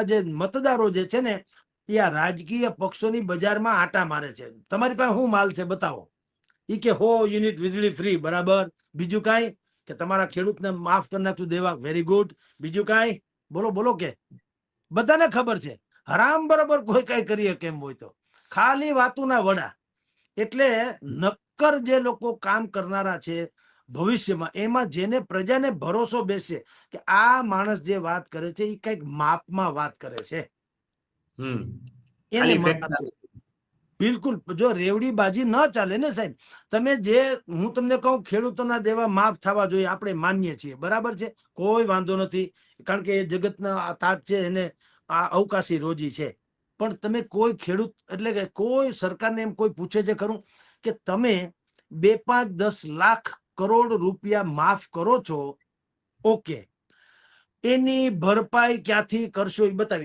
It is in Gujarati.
જે મતદારો જે છે ને, એ આ રાજકીય પક્ષોની બજારમાં આટા મારે છે. તમારી પાસે શું માલ છે બતાવો. એ કે હો, યુનિટ વીજળી ફ્રી, બરાબર. બીજું કાંઈ? કે તમારા ખેડૂતને માફ કરી નાખતું દેવા વેરી ગુડ બીજું કાંઈ? બોલો બોલો કે. બધાને ખબર છે. હરામ બરાબર કોઈ કઈ કરીએ કેમ હોય તો. ખાલી વાતુના વડા. એટલે નક્કર જે લોકો કામ કરનારા છે ભવિષ્યમાં એમાં જેને પ્રજાને ભરોસો બેસે કે આ માણસ જે વાત કરે છે એ કંઈક માપમાં વાત કરે છે. બિલકુલ જો રેવડી બાજી ન ચાલે ને સાહેબ તમે જે હું તમને કહું ખેડૂતોના દેવા માફ થવા જોઈએ આપણે માનીએ છીએ બરાબર છે? કોઈ વાંધો નથી કારણ કે એ જગતના તાત છે એને આ અવકાશી રોજી છે. પણ તમે કોઈ ખેડૂત એટલે કે કોઈ સરકારને એમ કોઈ પૂછે છે ખરું કે તમે બે પાંચ દસ લાખ કરોડ રૂપિયા માફ કરો છો ઓકે એની ભરપાઈ ક્યાંથી કરશો એ બતાવી